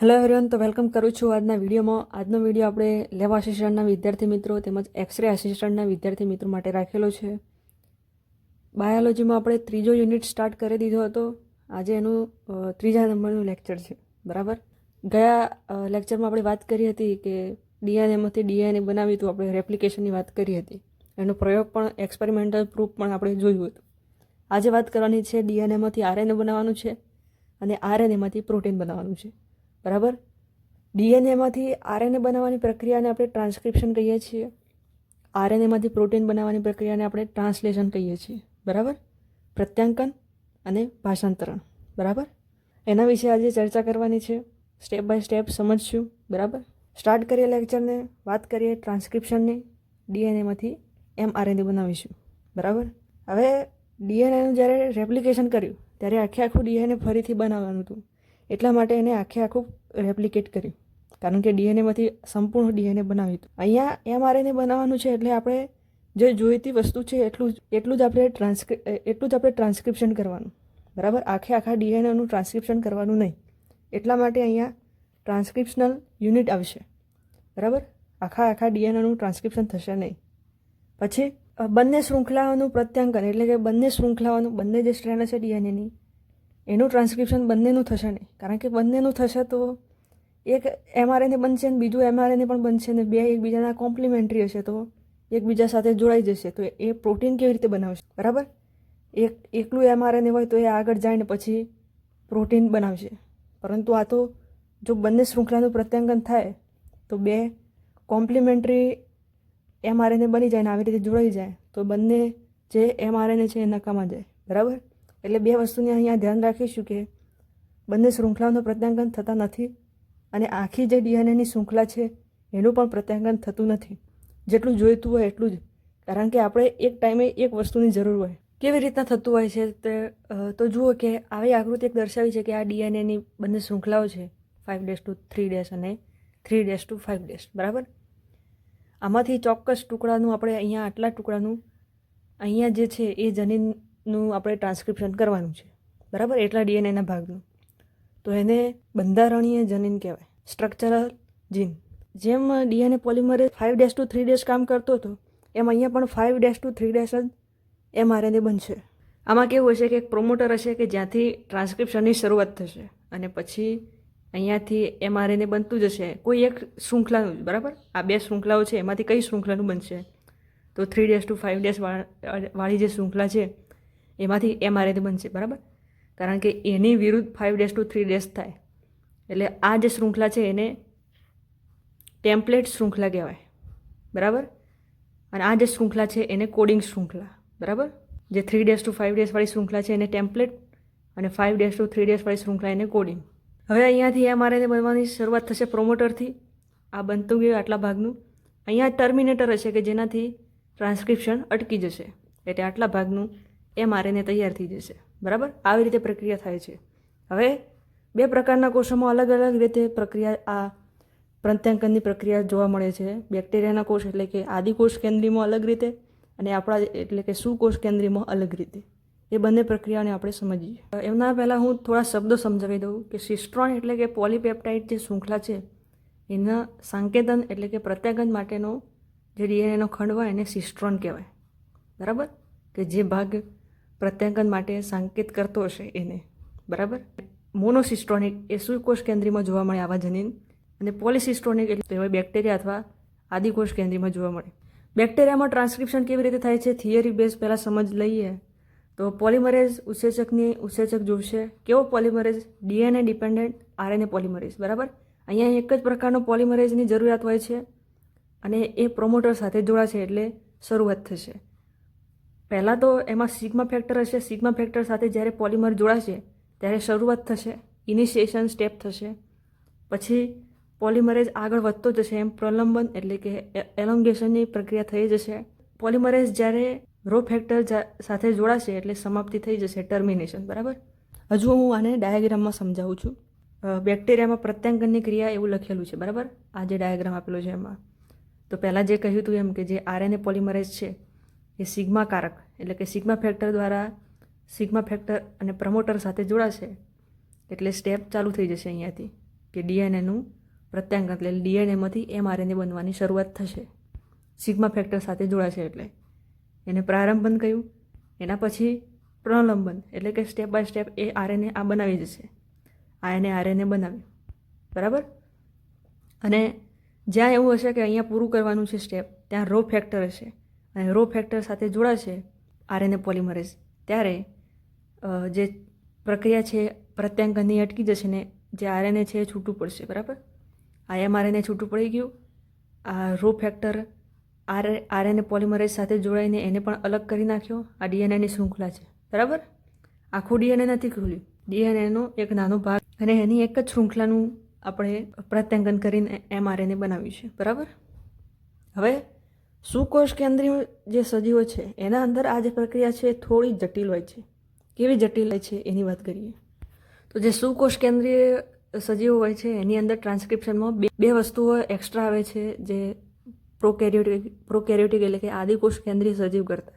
Hello everyone તો welcome કરું છું આજના વિડીયોમાં. આજનો વીડિયો આપણે લેબ આસિસ્ટન્ટના વિદ્યાર્થી મિત્રો તેમજ એક્સરે આસિસ્ટન્ટના વિદ્યાર્થી મિત્રો માટે રાખેલો છે. બાયોલોજીમાં આપણે ત્રીજો યુનિટ સ્ટાર્ટ કરી દીધો હતો. આજે એનું ત્રીજા નંબરનું લેક્ચર છે. બરાબર? ગયા લેક્ચરમાં આપણે વાત કરી હતી કે ડીએનએમાંથી ડીએનએ બનાવ્યું હતું, આપણે રેપ્લિકેશનની વાત કરી હતી. એનો પ્રયોગ પણ એક્સપેરિમેન્ટલ પ્રૂફ પણ આપણે જોયું હતું. આજે વાત કરવાની છે ડીએનએમાંથી આરએનએ બનાવવાનું છે અને આરએનએમાંથી પ્રોટીન બનાવવાનું છે. બરાબર? ડીએનએમાંથી આરએનએ બનાવવાની પ્રક્રિયાને આપણે ટ્રાન્સક્રિપ્શન કહીએ છીએ. આરએનએમાંથી પ્રોટીન બનાવવાની પ્રક્રિયાને આપણે ટ્રાન્સલેશન કહીએ છીએ. બરાબર? પ્રત્યાંકન અને ભાષાંતરણ. બરાબર? એના વિશે આજે ચર્ચા કરવાની છે. સ્ટેપ બાય સ્ટેપ સમજશું. બરાબર? સ્ટાર્ટ કરીએ લેક્ચરને. વાત કરીએ ટ્રાન્સક્રિપ્શનની. ડીએનએમાંથી એમ આરએનએ બનાવીશું. બરાબર? હવે ડીએનએનું જ્યારે રેપ્લિકેશન કર્યું, ત્યારે આખે આખું ડીએનએ ફરીથી બનાવવાનું હતું. એટલા માટે એને આખે આખું રેપ્લિકેટ કર્યું. કારણ કે ડીએનએમાંથી સંપૂર્ણ ડીએનએ બનાવ્યું હતું. અહીંયા એમઆરએનએ બનાવવાનું છે એટલે આપણે જે જોઈતી વસ્તુ છે એટલું એટલું જ આપણે ટ્રાન્સક્રિ એટલું જ આપણે ટ્રાન્સક્રિપ્શન કરવાનું. બરાબર? આખે આખા ડીએનએનું ટ્રાન્સક્રિપ્શન કરવાનું નહીં. એટલા માટે અહીંયા ટ્રાન્સક્રિપ્શનલ યુનિટ આવશે. બરાબર? આખા આખા ડીએનએનું ટ્રાન્સક્રિપ્શન થશે નહીં. પછી બંને શૃંખલાઓનું પ્રત્યાંકન એટલે કે બંને શૃંખલાઓનું, બંને જે સ્ટ્રેન્ડ છે ડીએનએની એનું ટ્રાન્સક્રિપ્શન બંનેનું થશે નહીં. કારણ કે બંનેનું થશે તો એક એમઆરએને બનશે ને બીજું એમઆરએને પણ બનશે ને બે એકબીજાના કોમ્પ્લિમેન્ટરી હશે તો એકબીજા સાથે જોડાઈ જશે. તો એ પ્રોટીન કેવી રીતે બનાવશે? બરાબર? એક, એકલું એમઆરએને હોય તો એ આગળ જાય ને પછી પ્રોટીન બનાવશે. પરંતુ આ તો જો બંને શૃંખલાનું પ્રત્યાંકન થાય, તો બે કોમ્પ્લિમેન્ટરી એમઆરએને બની જાય ને આવી રીતે જોડાઈ જાય, તો બંને જે એમઆરએને છે એ નકામા જાય. બરાબર? એટલે બે વસ્તુને અહીંયા ધ્યાન રાખીશું કે બંને શૃંખલાઓનું પ્રત્યાંકન થતા નથી અને આખી જે ડીએનએની શૃંખલા છે, એનું પણ પ્રત્યાંકન થતું નથી. જેટલું જોઈતું હોય એટલું જ. કારણ કે આપણે એક ટાઈમે એક વસ્તુની જરૂર હોય. કેવી રીતના થતું હોય છે તે તો જુઓ કે આવી આકૃતિ એક દર્શાવી છે કે આ ડીએનએની બંને શૃંખલાઓ છે five dash two three dash અને three dash two five dash બરાબર? આમાંથી ચોક્કસ ટુકડાનું આપણે અહીંયા આટલા ટુકડાનું, અહીંયા જે છે એ જનીનનું આપણે ટ્રાન્સક્રિપ્શન કરવાનું છે. બરાબર? એટલા ડીએનએના ભાગનું. તો એને બંધારણીય જનીન કહેવાય. સ્ટ્રક્ચરલ જીન જેમ DNA પોલિમરે five dash two three dash કામ કરતો હતો, એમ અહીંયા પણ five dash two three dash જ એમઆરએનએ બનશે. આમાં કેવું હશે કે એક પ્રોમોટર હશે કે જ્યાંથી ટ્રાન્સક્રિપ્શનની શરૂઆત થશે અને પછી અહીંયાથી એમઆરએનએ બનતું જશે. કોઈ એક શૃંખલાનું જ બરાબર? આ બે શૃંખલાઓ છે, એમાંથી કઈ શૃંખલાનું બનશે? તો three dash two five dash વાળી જે શૃંખલા છે એમાંથી એમઆરએનએ બનશે, બરાબર? કારણ કે એની વિરુદ્ધ five dash to three dash થાય. એટલે આ જે શૃંખલા છે એને ટેમ્પલેટ શૃંખલા કહેવાય, બરાબર? અને આ જે શૃંખલા છે એને કોડિંગ શૃંખલા, બરાબર? જે થ્રી ડેસ ટુ ફાઇવ ડેસવાળી શૃંખલા છે એને ટેમ્પલેટ અને ફાઇવ ડેસ ટુ થ્રી ડેસવાળી શૃંખલા એને કોડિંગ હવે અહીંયાથી એમઆરએનએ બનવાની શરૂઆત થશે પ્રોમોટરથી આ બનતું ગયું આટલા ભાગનું. અહીંયા ટર્મિનેટર હશે કે જેનાથી ટ્રાન્સક્રિપ્શન અટકી જશે. એટલે આટલા ભાગનું એમઆરએનએ તૈયાર થઈ જશે. બરાબર? આવી રીતે પ્રક્રિયા થાય છે. હવે બે પ્રકારના કોષોમાં અલગ અલગ રીતે પ્રક્રિયા આ પ્રત્યાંકનની પ્રક્રિયા જોવા મળે છે. બેક્ટેરિયાના કોષ એટલે કે આદિકોષ કેન્દ્રીમાં અલગ રીતે અને આપણા એટલે કે સુકોષ કેન્દ્રીમાં અલગ રીતે. એ બંને પ્રક્રિયાને આપણે સમજીએ. એમના પહેલાં હું થોડા શબ્દો સમજાવી દઉં કે સિસ્ટ્રોન એટલે કે પોલીપેપ્ટાઇડ જે શૃંખલા છે, એના સંકેતન એટલે કે પ્રત્યાંકન માટેનો જે ડીએનએનો ખંડ હોય એને સિસ્ટ્રોન કહેવાય. બરાબર? કે જે ભાગ પ્રત્યાંકન માટે સંકેત કરતો હશે એને. બરાબર? મોનોસિસ્ટ્રોનિક એ સુકોષ કેન્દ્રીમાં જોવા મળે આવા જનીન. અને પોલિસિસ્ટ્રોનિક એટલે કહેવાય બેક્ટેરિયા અથવા આદિકોષ કેન્દ્રીમાં જોવા મળે. બેક્ટેરિયામાં ટ્રાન્સક્રિપ્શન કેવી રીતે થાય છે? થિયરી બેઝ પહેલાં સમજ લઈએ. તો પોલિમરેઝ ઉત્સેચકની ઉત્સેચક જોશે. કેવો polymerase? DNA dependent, RNA polymerase. બરાબર? અહીંયા એક જ પ્રકારનો પોલિમરેઝની જરૂરિયાત હોય છે. અને એ પ્રોમોટર સાથે જોડાશે એટલે શરૂઆત થશે. પહેલાં તો એમાં સિગ્મા ફેક્ટર હશે સિગ્મા ફેક્ટર સાથે જ્યારે પોલિમર જોડાશે, ત્યારે શરૂઆત થશે ઇનિશિએશન સ્ટેપ થશે. પછી પોલિમરેઝ આગળ વધતો જશે એમ પ્રલંબન એટલે કે એલોંગેશનની પ્રક્રિયા થઈ જશે. પોલિમરેઝ જ્યારે રો ફેક્ટર સાથે જોડાશે એટલે સમાપ્તિ થઈ જશે ટર્મિનેશન બરાબર? હજુ હું આને ડાયાગ્રામમાં સમજાવું છું. બેક્ટેરિયામાં પ્રત્યાંકનની ક્રિયા એવું લખેલું છે, બરાબર? આ જે ડાયાગ્રામ આપેલો છે એમાં. તો પહેલાં જે કહ્યું હતું એમ કે જે આરએનએ પોલિમરેઝ છે એ સિગ્મા કારક, એટલે કે સિગ્મા ફેક્ટર દ્વારા સિગ્મા ફેક્ટર અને પ્રમોટર સાથે જોડાશે, એટલે સ્ટેપ ચાલુ થઈ જશે અહીંયાથી, કે ડીએનએનું પ્રત્યાંગન એટલે ડીએનએમાંથી એમઆરએનએ બનવાની શરૂઆત થશે. સિગ્મા ફેક્ટર સાથે જોડાશે એટલે. એને પ્રારંભન કહ્યું એના પછી પ્રલંબન એટલે કે સ્ટેપ બાય સ્ટેપ એ આરએનએ આ બનાવી જશે. આ એને આરએનએ બનાવ્યું. બરાબર? અને જ્યાં એવું હશે કે અહીંયા પૂરું કરવાનું છે સ્ટેપ ત્યાં રો ફેક્ટર હશે. અને રો ફેક્ટર સાથે જોડાશે આરએનએ પોલિમરેઝ, ત્યારે જે પ્રક્રિયા છે પ્રત્યાંકનની અટકી જશે ને જે આરએનએ છે એ છૂટું પડશે, બરાબર? આ એમઆરએનએ છૂટું પડી ગયું. આ rho factor R, RNA polymerase સાથે જોડાઈને એને પણ અલગ કરી નાખ્યો. આ ડીએનએની શૃંખલા છે, બરાબર? આખું ડીએનએ નથી ખુલ્યું. ડીએનએનો એક નાનો ભાગ અને એની એક જ શૃંખલાનું આપણે પ્રત્યાંકન કરીને એમઆરએનએ બનાવ્યું છે, બરાબર? હવે સુકોષ કેન્દ્રીય જે સજીવો છે, એના અંદર આ જે પ્રક્રિયા છે એ થોડી જટિલ હોય છે? કેવી જટિલ હોય છે એની વાત કરીએ. તો જે સુકોષ કેન્દ્રીય સજીવો હોય છે, એની અંદર ટ્રાન્સક્રિપ્શનમાં બે બે વસ્તુઓ એક્સ્ટ્રા આવે છે, જે પ્રોકેરિયોટિક પ્રોકેરિયોટિક એટલે કે આદિકોષ કેન્દ્રીય સજીવ કરતાં.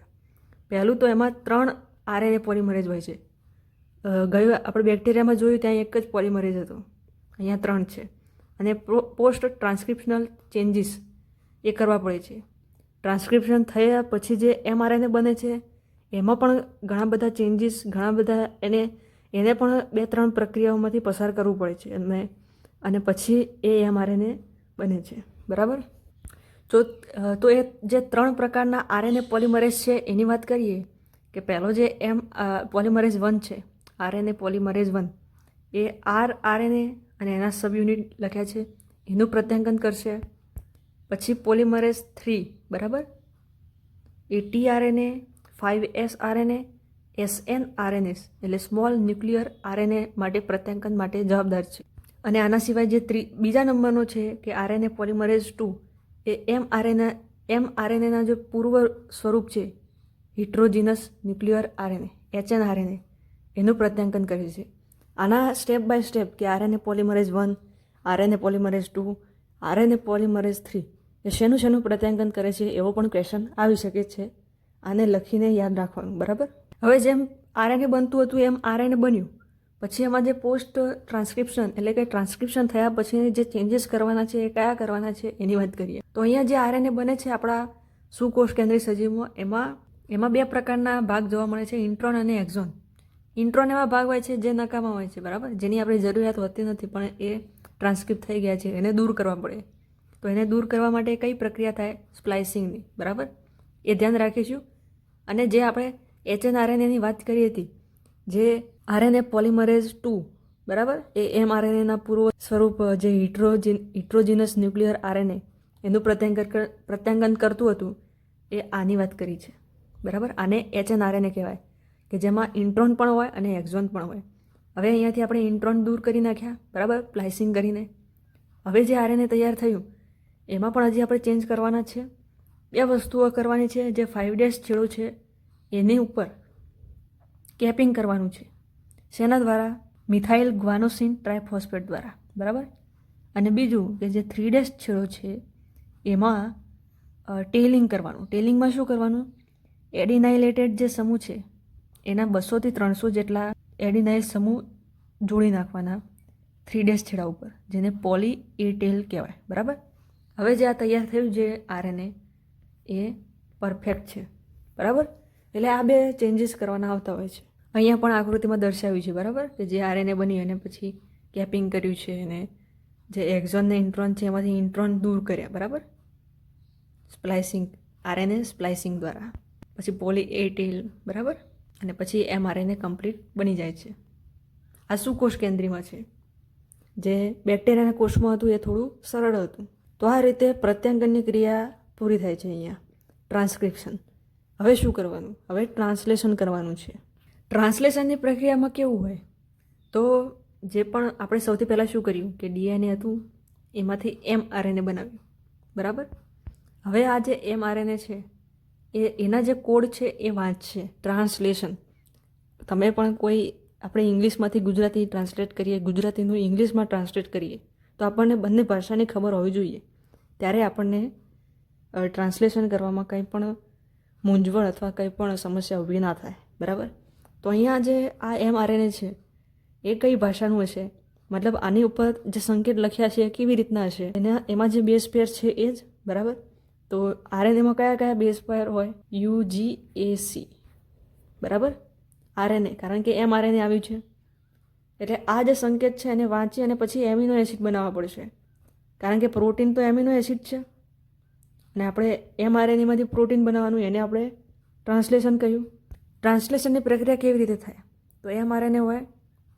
પહેલું તો એમાં ત્રણ આરએનએ પોલિમરેજ હોય છે. ગયું આપણે બેક્ટેરિયામાં જોયું ત્યાં એક જ પોલિમરેજ હતો. અહીંયા ત્રણ છે. અને પોસ્ટ ટ્રાન્સક્રિપ્શનલ ચેન્જીસ એ કરવા પડે છે. ટ્રાન્સક્રિપ્શન થયા પછી જે એમઆરએનએ બને છે, એમાં પણ ઘણા બધા ચેન્જીસ, ઘણા બધા એને એને પણ બે ત્રણ પ્રક્રિયાઓમાંથી પસાર કરવું પડે છે અને અને પછી એ એમઆરએનએ બને છે. બરાબર? તો તો એ જે ત્રણ પ્રકારના આરએનએ પોલિમરેઝ છે, એની વાત કરીએ કે પહેલો જે એમ પોલિમરેઝ વન છે, આરએનએ પોલિમરેઝ વન, એ આર આરએનએ અને એના સબ યુનિટ લખ્યા છે, એનું પ્રત્યાંકન કરશે. પછી પોલિમરેઝ થ્રી, બરાબર? એ T RNA five S RNA, S N RNAs એટલે સ્મોલ ન્યુક્લિયર આરએનએ માટે પ્રત્યાંકન માટે જવાબદાર છે. અને આના સિવાય જે ત્રી, બીજા નંબરનો છે કે આરએનએ પોલિમરેઝ ટુ, એ એમ આરએનએ, એમ આરએનએના જે પૂર્વ સ્વરૂપ છે, heterogeneous nuclear RNA HN RNA, એનું પ્રત્યાંકન કરે છે. આના સ્ટેપ બાય સ્ટેપ કે RNA polymerase one, RNA polymerase two, RNA polymerase three એ શેનું શેનું પ્રત્યાંકન કરે છે એવો પણ ક્વેશ્ચન આવી શકે છે. આને લખીને યાદ રાખવાનું, બરાબર? હવે જેમ આરએનએ બનતું હતું, એમ આરએનએ બન્યું. પછી એમાં જે પોસ્ટ ટ્રાન્સક્રિપ્શન એટલે કે ટ્રાન્સક્રિપ્શન થયા પછી જે ચેન્જીસ કરવાના છે, એ કયા કરવાના છે, એની વાત કરીએ. તો અહીંયા જે આરએનએ બને છે, આપણા સુકોષ કેન્દ્રીય સજીવમાં, એમાં એમાં બે પ્રકારના ભાગ જોવા મળે છે ઇન્ટ્રોન અને એક્ઝોન ઇન્ટ્રોન એવા ભાગ હોય છે જે નકામા હોય છે, બરાબર? જેની આપણે જરૂરિયાત હોતી નથી, પણ એ ટ્રાન્સક્રિપ્ટ થઈ ગયા છે, એને દૂર કરવા પડે. તો એને દૂર કરવા માટે કઈ પ્રક્રિયા થાય? સ્પ્લાઇસિંગની. બરાબર? એ ધ્યાન રાખીશું. અને જે આપણે એચએન આરએનએની વાત કરી હતી, જે આરએનએ પોલિમરેઝ ટુ, બરાબર? એ એમ આરએનએના પૂર્વ સ્વરૂપ, જે હિટ્રોજિન, હિટ્રોજીનસ ન્યુક્લિયર આરએનએ, એનું પ્રત્યાંકન પ્રત્યાંગન કરતું હતું, એ આની વાત કરી છે. બરાબર? આને એચએન આરએનએ કહેવાય, કે જેમાં ઇન્ટ્રોન પણ હોય અને એક્ઝોન પણ હોય. હવે અહીંયાથી આપણે ઇન્ટ્રોન દૂર કરી નાખ્યા, બરાબર? પ્લાઇસિંગ કરીને. હવે જે આરએનએ તૈયાર થયું એમાં પણ હજી આપણે ચેન્જ કરવાના છે. બે વસ્તુઓ કરવાની છે, જે ફાઇવ ડેઝ છેડો છે, એની ઉપર કેપિંગ કરવાનું છે. શેના દ્વારા? મિથાઇલ ગ્વાનોસિન ટ્રાયફોસ્ફેટ દ્વારા. બરાબર? અને બીજું કે જે થ્રી ડેઝ છેડો છે, એમાં ટેલિંગ કરવાનું. ટેલિંગમાં શું કરવાનું? એડિનાઇલેટેડ જે સમૂહ છે, એના બસોથી ત્રણસો જેટલા એડિનાઇલ સમૂહ જોડી નાખવાના થ્રી ડેઝ છેડા ઉપર, જેને પોલી એ ટેલ કહેવાય. બરાબર? હવે જે આ તૈયાર થયું જે આરએનએ, એ પરફેક્ટ છે. બરાબર? એટલે આ બે ચેન્જીસ કરવાના આવતા હોય છે. અહીંયા પણ આકૃતિમાં દર્શાવ્યું છે, બરાબર? કે જે આરએનએ બની અને પછી કેપિંગ કર્યું છે અને જે એક્ઝોન ને ઇન્ટ્રોન છે એમાંથી ઇન્ટ્રોન દૂર કર્યા, બરાબર? સ્પ્લાઇસિંગ આરએનએ સ્પ્લાઇસિંગ દ્વારા. પછી પોલી એ ટેલ બરાબર? અને પછી એમઆરએનએ કમ્પ્લીટ બની જાય છે. આ શું કોષ કેન્દ્રીમાં છે? જે બેક્ટેરિયાના કોષમાં હતું એ થોડું સરળ હતું. તો આ રીતે પ્રત્યાંગનની ક્રિયા પૂરી થાય છે અહીંયા. ટ્રાન્સક્રિપ્શન હવે શું કરવાનું? હવે ટ્રાન્સલેશન કરવાનું છે. ટ્રાન્સલેશનની પ્રક્રિયામાં કેવું હોય? તો જે પણ આપણે સૌથી પહેલાં શું કર્યું? કે ડીએનએ હતું, એમાંથી એમ આરએનએ બનાવ્યું. બરાબર? હવે આ જે એમ આરએનએ છે, એ એના જે કોડ છે, એ વાંચશે. ટ્રાન્સલેશન તમે પણ કોઈ આપણે ઇંગ્લિશમાંથી ગુજરાતી ટ્રાન્સલેટ કરીએ, ગુજરાતીનું ઇંગ્લિશમાં ટ્રાન્સલેટ કરીએ, તો આપણને બંને ભાષાની ખબર હોવી જોઈએ. ત્યારે આપણને ટ્રાન્સલેશન કરવામાં કંઈ પણ મૂંઝવણ અથવા કંઈ પણ સમસ્યા ઊભી ના થાય, બરાબર? તો અહીંયા જે આ એમ આરએનએ છે, એ કઈ ભાષાનું હશે? મતલબ આની ઉપર જે સંકેત લખ્યા છે એ કેવી રીતના હશે? એના, એમાં જે બેઝ પેર છે એ જ, બરાબર? તો આરએનએમાં કયા કયા બેઝ પેર હોય? યુ જી એ સી, બરાબર? આરએનએ, કારણ કે એમ આરએનએ આવ્યું છે. એટલે આ જે સંકેત છે એને વાંચી અને પછી એમિનો એસિડ બનાવવા પડશે. કારણ કે પ્રોટીન તો એમિનો એસિડ છે. અને આપણે એમઆરએનએમાંથી પ્રોટીન બનાવવાનું એને આપણે ટ્રાન્સલેશન કહ્યું. ટ્રાન્સલેશનની પ્રક્રિયા કેવી રીતે થાય? તો એમઆરએનએ હોય,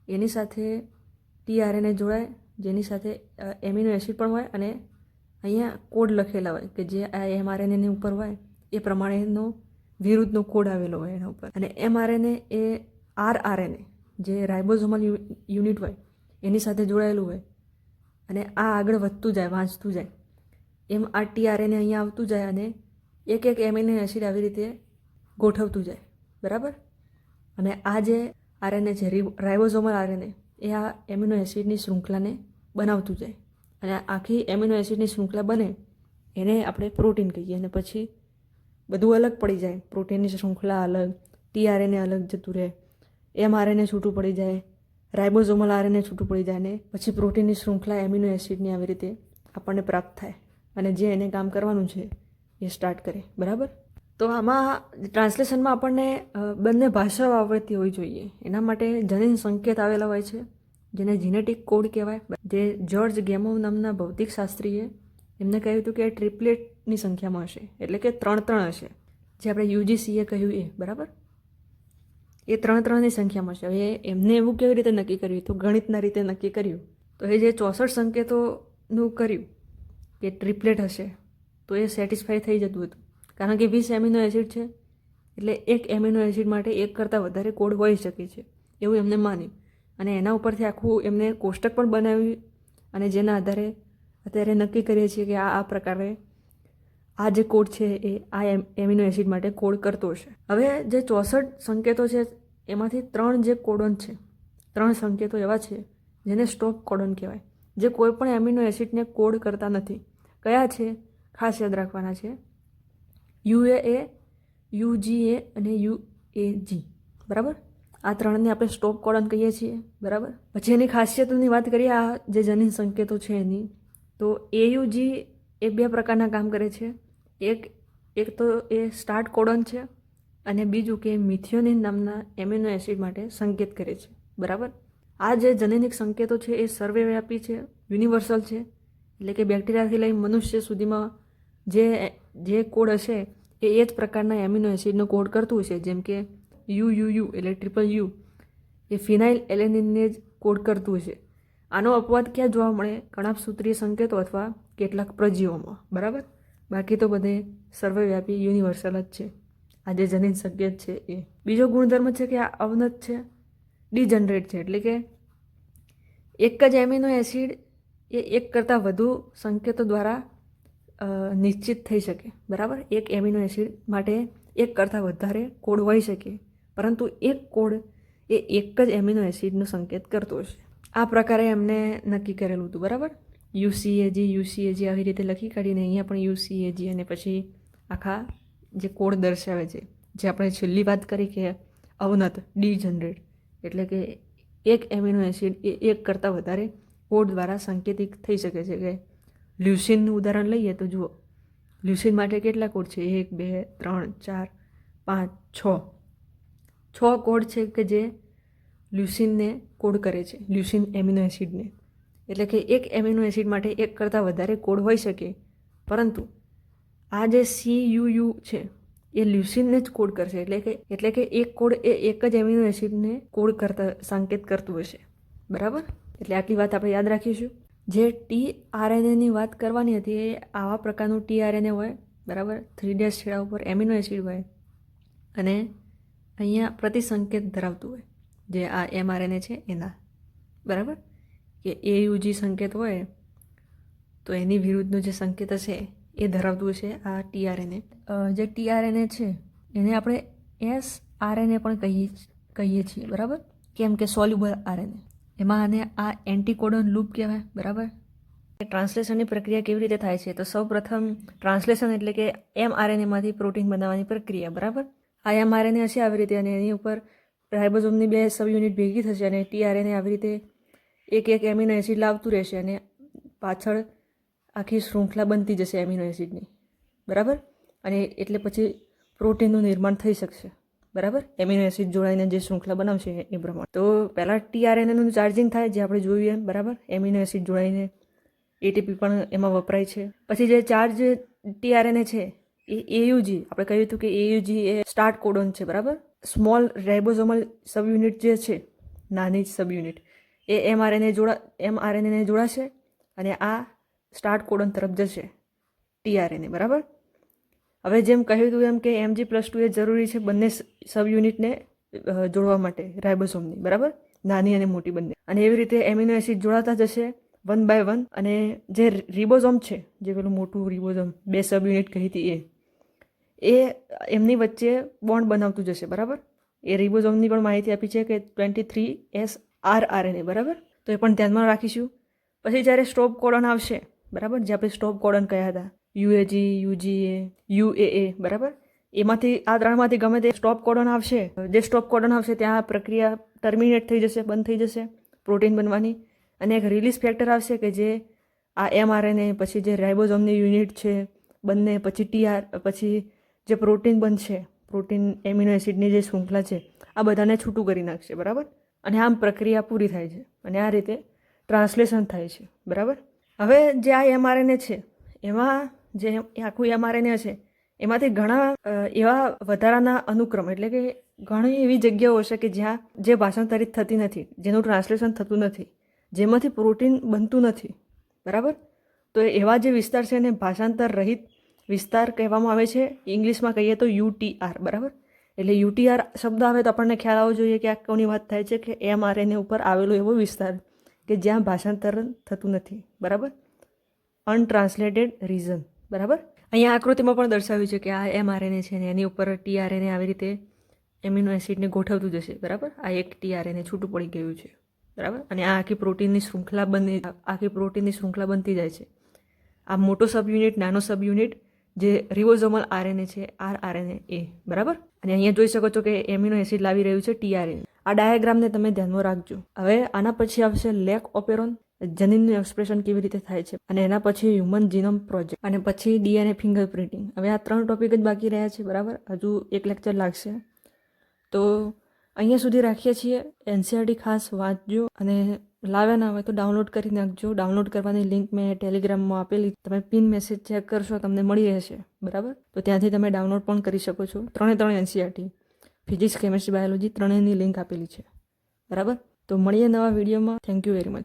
એની સાથે ટી આરએનએ જોડાય, જેની સાથે એમિનો એસિડ પણ હોય અને અહીંયા કોડ લખેલા હોય કે જે આ એમઆરએનએની ઉપર હોય, એ પ્રમાણેનો વિરુદ્ધનો કોડ આવેલો હોય એના ઉપર. અને એમઆરએનએ એ આરઆરએનએ જે રાઇબોઝોમલ યુનિટ હોય, એની સાથે જોડાયેલું હોય. અને આ આગળ વધતું જાય, વાંચતું જાય. એમ આ ટીઆરએને અહીંયા આવતું જાય અને એક એક એમિનો એસિડ આવી રીતે ગોઠવતું જાય. બરાબર? અને આ જે આરએનએ છે રાઇબોઝોમલ આરએનએ એ આ એમિનો એસિડની શૃંખલાને બનાવતું જાય. અને આખી એમિનો એસિડની શૃંખલા બને, એને આપણે પ્રોટીન કહીએ. અને પછી બધું અલગ પડી જાય. પ્રોટીનની શૃંખલા અલગ ટીઆરએનએ અલગ જતું રહે. એમ આરએનએ છૂટું પડી જાય. રાઇબોઝોમલ આરએનએ છૂટું પડી જાય ને પછી પ્રોટીનની શૃંખલા એમિનો એસિડની આવી રીતે આપણને પ્રાપ્ત થાય અને જે એને કામ કરવાનું છે એ સ્ટાર્ટ કરે. બરાબર? તો આમાં ટ્રાન્સલેશનમાં આપણને બંને ભાષાઓ આવડતી હોવી જોઈએ. એના માટે જનીન સંકેત આવેલા હોય છે, જેને જીનેટિક કોડ કહેવાય. જે જ્યોર્જ ગેમોવ નામના ભૌતિકશાસ્ત્રીએ એમને કહ્યું હતું કે ટ્રિપ્લેટની સંખ્યામાં હશે. એટલે કે ત્રણ ત્રણ હશે. જે આપણે યુજીસીએ કહ્યું એ. બરાબર? એ ત્રણ ત્રણની સંખ્યામાં છે. હવે એમને એવું કેવી રીતે નક્કી કર્યું? તો ગણિતના રીતે નક્કી કર્યું. તો એ જે ચોસઠ સંકેતોનું કર્યું કે ટ્રિપલેટ હશે, તો એ સેટિસ્ફાઈ થઈ જતું હતું. કારણ કે વીસ એમિનો એસિડ છે, એટલે એક એમિનો એસિડ માટે એક કરતાં વધારે કોડ હોઈ શકે છે, એવું એમને માન્યું. અને એના ઉપરથી આખું એમને કોષ્ટક પણ બનાવ્યું અને જેના આધારે અત્યારે નક્કી કરીએ છીએ કે આ આ પ્રકારે આ જે કોડ છે એ આ એમ, એમિનો એસિડ માટે કોડ કરતો હશે. હવે જે ચોસઠ સંકેતો છે, એમાંથી ત્રણ જે કોડોન છે, ત્રણ સંકેતો એવા છે, જેને સ્ટોપ કોડોન કહેવાય, જે કોઈપણ એમિનો એસિડને કોડ કરતા નથી. કયા છે? ખાસ યાદ રાખવાના છે. યુએ એ યુજીએ અને યુ એ જી બરાબર? આ ત્રણને આપણે સ્ટોપ કોડન કહીએ છીએ. બરાબર? પછી એની ખાસિયતોની વાત કરીએ, આ જે જનીન સંકેતો છે એની, તો એયુજી એ બે પ્રકારના કામ કરે છે. એક એક તો એ સ્ટાર્ટ કોડન છે અને બીજું કે મિથિયોનિન નામના એમિનો એસિડ માટે સંકેત કરે છે. બરાબર? આ જે જનનિક સંકેતો છે એ સર્વેવ્યાપી છે, યુનિવર્સલ છે, એટલે કે બેક્ટેરિયાથી લઈ મનુષ્ય સુધીમાં જે જે કોડ હશે એ એ જ પ્રકારના એમિનો એસિડનો કોડ કરતું હશે. જેમ કે યુ યુ યુ એટલે ટ્રિપલ યુ. એ ફિનાઇલ એલેનિનને જ કોડ કરતું હશે. આનો અપવાદ ક્યાં જોવા મળે? કણાપ સૂત્રીય સંકેતો અથવા કેટલાક પ્રજીવોમાં. બરાબર? બાકી તો બધે સર્વવ્યાપી યુનિવર્સલ જ છે. આજે જનીન જનીન સંકેત છે એ. બીજો ગુણધર્મ છે કે આ અવનત છે. ડીજનરેટ છે, એટલે કે એક જ એમિનો એસિડ એ એક કરતાં વધુ સંકેતો દ્વારા નિશ્ચિત થઈ શકે. બરાબર? એક એમિનો એસિડ માટે એક કરતાં વધારે કોડ હોઈ શકે. પરંતુ એક કોડ એ એક જ એમિનો એસિડનો સંકેત કરતો હશે. આ પ્રકારે એમને નક્કી કરેલું હતું. બરાબર? યુસીએજી યુસીએજી આવી રીતે લખી કાઢીને અહીંયા પણ યુસીએજી અને પછી આખા જે કોડ દર્શાવે છે, જે આપણે છેલ્લી વાત કરી કે અવનત ડી જનરેટ એટલે કે એક એમિનો એસિડ એ એક કરતાં વધારે કોડ દ્વારા સંકેતિત થઈ શકે છે કે લ્યુસિનનું ઉદાહરણ લઈએ તો જુઓ, લ્યુસિન માટે કેટલા કોડ છે? એક, બે, ત્રણ, ચાર, પાંચ, છ. છ કોડ છે કે જે લ્યુસિનને કોડ કરે છે, લ્યુસિન એમિનો એસિડને. એટલે કે એક એમિનો એસિડ માટે એક કરતાં વધારે કોડ હોઈ શકે. પરંતુ આ જે સી યુ યુ છે, એ લ્યુસિનને જ કોડ કરશે. એટલે કે એટલે કે એક કોડ એ એક જ એમિનો એસિડને કોડ કરતા, સંકેત કરતું હશે. બરાબર? એટલે આટલી વાત આપણે યાદ રાખીશું. જે ટી આરએનએની વાત કરવાની હતી, એ આવા પ્રકારનું ટી આરએનએ હોય, બરાબર? થ્રી ડેશ છેડા ઉપર એમિનો એસિડ હોય. અને અહીંયા પ્રતિસંકેત ધરાવતું હોય, જે આ એમઆરએનએ છે એના. બરાબર? કે એ યુજી સંકેત હોય તો એની વિરુદ્ધનો જે સંકેત હશે એ ધરાવતું છે આ ટીઆરએનએ. જે ટીઆરએનએ છે એને આપણે એસ આરએનએ પણ કહીએ કહીએ છીએ બરાબર? કેમ કે સોલ્યુબલ આરએનએ. એમાં આને આ એન્ટીકોડન લૂપ કહેવાય બરાબર? ટ્રાન્સલેશનની પ્રક્રિયા કેવી રીતે થાય છે? તો સૌ પ્રથમ ટ્રાન્સલેશન એટલે કે એમ આરએનએમાંથી પ્રોટીન બનાવવાની પ્રક્રિયા બરાબર? આ એમ આરએનએ હશે આવી રીતે અને એની ઉપર રાઇબોઝોમની બે સબ યુનિટ ભેગી થશે અને ટીઆરએનએ આવી રીતે એક એક એમિનો એસિડ લાવતું રહેશે અને પાછળ આખી શૃંખલા બનતી જશે એમિનો એસિડની બરાબર? અને એટલે પછી પ્રોટીનનું નિર્માણ થઈ શકશે. બરાબર? એમિનો એસિડ જોડાઈને જે શૃંખલા બનાવશે એ પ્રમાણે. તો પહેલાં ટીઆરએનએનું ચાર્જિંગ થાય, જે આપણે જોયું એમ, બરાબર? એમિનો એસિડ જોડાઈને એટીપી પણ એમાં વપરાય છે. પછી જે ચાર્જ ટીઆરએનએ છે, એ એયુજી આપણે કહ્યું હતું કે એયુજી એ સ્ટાર્ટ કોડોન છે, બરાબર? સ્મોલ રાઇબોઝોમલ સબ યુનિટ જે છે, નાની સબ યુનિટ એ એમઆરએનએ જોડા એમઆરએનએને જોડાશે અને આ સ્ટાર્ટ કોડન તરફ જશે. ટીઆરએનએ, બરાબર? હવે જેમ કહ્યું હતું એમ કે એમજી પ્લસ ટુ એ જરૂરી છે બંને સબ યુનિટને જોડવા માટે, રાઇબોસોમની, બરાબર? નાની અને મોટી બંને. અને એવી રીતે એમિનો એસિડ જોડાતા જશે વન બાય વન અને જે રિબોઝોમ છે, જે પેલું મોટું રિબોઝોમ, બે સબ યુનિટ કહી હતી એ એ એમની વચ્ચે બોન્ડ બનાવતું જશે, બરાબર? એ રિબોઝોમની પણ માહિતી આપી છે કે twenty three S R R બરાબર? તો એ પણ ધ્યાનમાં રાખીશું. પછી જ્યારે સ્ટોપ કોડન આવશે, બરાબર? જે આપણે સ્ટોપ કોડન કયા હતા. યુએજી, યુજીએ, યુએએ, બરાબર? એમાંથી, આ ત્રણમાંથી ગમે તે સ્ટોપ કોડન આવશે, જે સ્ટોપ કોડન આવશે, ત્યાં પ્રક્રિયા ટર્મિનેટ થઈ જશે, બંધ થઈ જશે, પ્રોટીન બનવાની. અને એક રિલીઝ ફેક્ટર આવશે કે જે આ એમઆરએનએ પછી જે રાઇબોઝોમની યુનિટ છે, બંને, પછી ટીઆર પછી જે પ્રોટીન બનશે, પ્રોટીન એમિનો એસિડની જે શૃંખલા છે, આ બધાને છૂટું કરી નાખશે, બરાબર? અને આમ પ્રક્રિયા પૂરી થાય છે અને આ રીતે ટ્રાન્સલેશન થાય છે, બરાબર? હવે જે આ એમઆરએનએ છે, એમાં જે આખું એમઆરએનએ છે, એમાંથી ઘણા એવા વધારાના અનુક્રમ, એટલે કે ઘણી એવી જગ્યાઓ હશે કે જ્યાં જે ભાષાંતરિત થતી નથી, જેનું ટ્રાન્સલેશન થતું નથી, જેમાંથી પ્રોટીન બનતું નથી, બરાબર? તો એવા જે વિસ્તાર છે એને ભાષાંતર રહિત વિસ્તાર કહેવામાં આવે છે, ઇંગ્લિશમાં કહીએ તો યુટીઆર, બરાબર? એટલે યુટીઆર શબ્દ આવે તો આપણને ખ્યાલ આવવો જોઈએ કે આ કોની વાત થાય છે કે એમઆરએનએ ઉપર આવેલો એવો વિસ્તાર કે જ્યાં ભાષાંતર થતું નથી. બરાબર? Untranslated region. બરાબર? અહીંયા આકૃતિમાં પણ દર્શાવ્યું છે કે આ એમઆરએનએ છે ને એની ઉપર ટીઆરએનએ આવી રીતે એમિનો એસિડને ગોઠવતું જશે. બરાબર? આ એક ટીઆરએનએ છૂટું પડી ગયું છે. બરાબર? અને આ આખી પ્રોટીનની શૃંખલા બની, આખી પ્રોટીનની શૃંખલા બનતી જાય છે. આ મોટો સબ યુનિટ, નાનો સબ યુનિટ જે રિવોઝોમલ આરએનએ છે આર આરએનએ એ, બરાબર? અને અહીંયા જોઈ શકો છો કે એમિનો એસિડ લાવી રહ્યું છે ટીઆરએન. આ ડાયાગ્રામને તમે ધ્યાનમાં રાખજો. હવે આના પછી આવશે લેક ઓપેરોન. જનીનનું એક્સપ્રેશન કેવી રીતે થાય છે? અને એના પછી હ્યુમન જીનોમ પ્રોજેક્ટ. અને પછી ડીએનએ ફિંગર પ્રિન્ટિંગ હવે આ ત્રણ ટોપિક જ બાકી રહ્યા છે, બરાબર? હજુ એક લેક્ચર લાગશે. તો અહીંયા સુધી રાખીએ છીએ. એનસીઆરટી ખાસ વાંચજો અને લાવ્યા ના હોય તો ડાઉનલોડ કરી નાખજો. ડાઉનલોડ કરવાની લિંક મેં ટેલિગ્રામમાં આપેલી. તમે પિન મેસેજ ચેક કરશો, તમને મળી રહેશે. બરાબર? તો ત્યાંથી તમે ડાઉનલોડ પણ કરી શકો છો. ત્રણે ત્રણ એનસીઆરટી ફિઝિક્સ કેમેસ્ટ્રી બાયોલોજી ત્રણેયની લિંક આપેલી છે. બરાબર? તો મળીએ નવા વિડીયોમાં થેન્ક યુ વેરી મચ